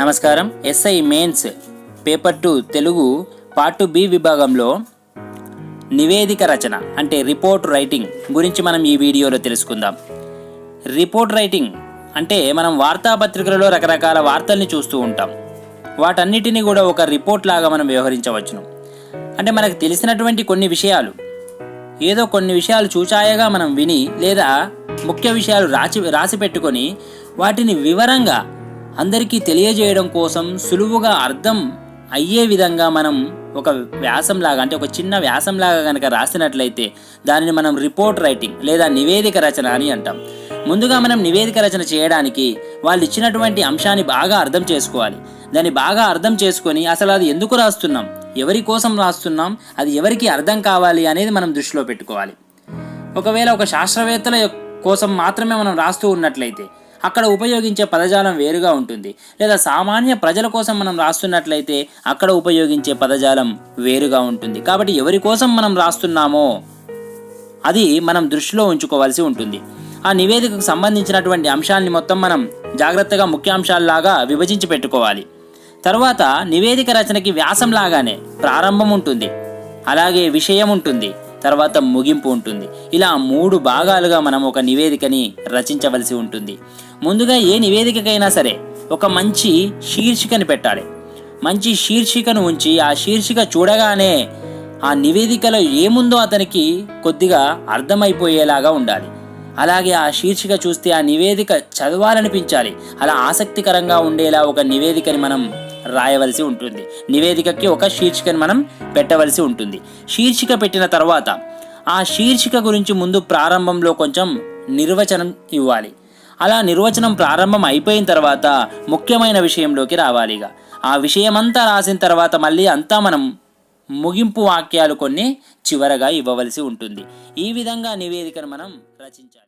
నమస్కారం. SI mains paper two Telugu part B విభాగంలో నివేదిక రచన అంటే రిపోర్ట్ రైటింగ్ గురించి మనం ఈ వీడియోలో తెలుసుకుందాం. రిపోర్ట్ రైటింగ్ అంటే మనం వార్తాపత్రికలలో రకరకాల వార్తల్ని చూస్తూ ఉంటాం. వాటన్నిటిని కూడా ఒక రిపోర్ట్ లాగా మనం వ్యవహరించవచ్చును. అంటే మనకు తెలిసినటువంటి కొన్ని విషయాలు ఏదో కొన్ని విషయాలు చూచాయగా మనం విని లేదా ముఖ్య విషయాలు రాసి రాసి పెట్టుకొని వాటిని వివరంగా అందరికీ తెలియజేయడం కోసం సులువుగా అర్థం అయ్యే విధంగా మనం ఒక వ్యాసంలాగా అంటే ఒక చిన్న వ్యాసంలాగా కనుక రాసినట్లయితే దానిని మనం రిపోర్ట్ రైటింగ్ లేదా నివేదిక రచన అని అంటాం. ముందుగా మనం నివేదిక రచన చేయడానికి వాళ్ళు ఇచ్చినటువంటి అంశాన్ని బాగా అర్థం చేసుకోవాలి. దాన్ని బాగా అర్థం చేసుకొని అసలు అది ఎందుకు రాస్తున్నాం? ఎవరి కోసం రాస్తున్నాం? అది ఎవరికి అర్థం కావాలి అనేది మనం దృష్టిలో పెట్టుకోవాలి. ఒకవేళ ఒక శాస్త్రవేత్తల యొక్క- కోసం మాత్రమే మనం రాస్తూ ఉన్నట్లయితే అక్కడ ఉపయోగించే పదజాలం వేరుగా ఉంటుంది. లేదా సామాన్య ప్రజల కోసం మనం రాస్తున్నట్లయితే అక్కడ ఉపయోగించే పదజాలం వేరుగా ఉంటుంది. కాబట్టి ఎవరి కోసం మనం రాస్తున్నామో అది మనం దృష్టిలో ఉంచుకోవాల్సి ఉంటుంది. ఆ నివేదికకు సంబంధించినటువంటి అంశాన్ని మొత్తం మనం జాగ్రత్తగా ముఖ్యాంశాల్లాగా విభజించి పెట్టుకోవాలి. తర్వాత నివేదిక రచనకి వ్యాసం లాగానే ప్రారంభం ఉంటుంది. అలాగే విషయం ఉంటుంది. తర్వాత ముగింపు ఉంటుంది. ఇలా మూడు భాగాలుగా మనం ఒక నివేదికని రచించవలసి ఉంటుంది. ముందుగా ఏ నివేదికకైనా సరే ఒక మంచి శీర్షికని పెట్టాలి. మంచి శీర్షికను ఉంచి ఆ శీర్షిక చూడగానే ఆ నివేదికలో ఏముందో అతనికి కొద్దిగా అర్థమైపోయేలాగా ఉండాలి. అలాగే ఆ శీర్షిక చూస్తే ఆ నివేదిక చదవాలనిపించాలి. అలా ఆసక్తికరంగా ఉండేలా ఒక నివేదికని మనం రాయవలసి ఉంటుంది. నివేదికకి ఒక శీర్షికని మనం పెట్టవలసి ఉంటుంది. శీర్షిక పెట్టిన తర్వాత ఆ శీర్షిక గురించి ముందు ప్రారంభంలో కొంచెం నిర్వచనం ఇవ్వాలి. అలా నిర్వచనం ప్రారంభం అయిపోయిన తర్వాత ముఖ్యమైన విషయంలోకి రావాలి ఇక. ఆ విషయమంతా రాసిన తర్వాత మళ్ళీ అంతా మనం ముగింపు వాక్యాలు కొన్ని చివరగా ఇవ్వవలసి ఉంటుంది. ఈ విధంగా నివేదికను మనం రచించాలి.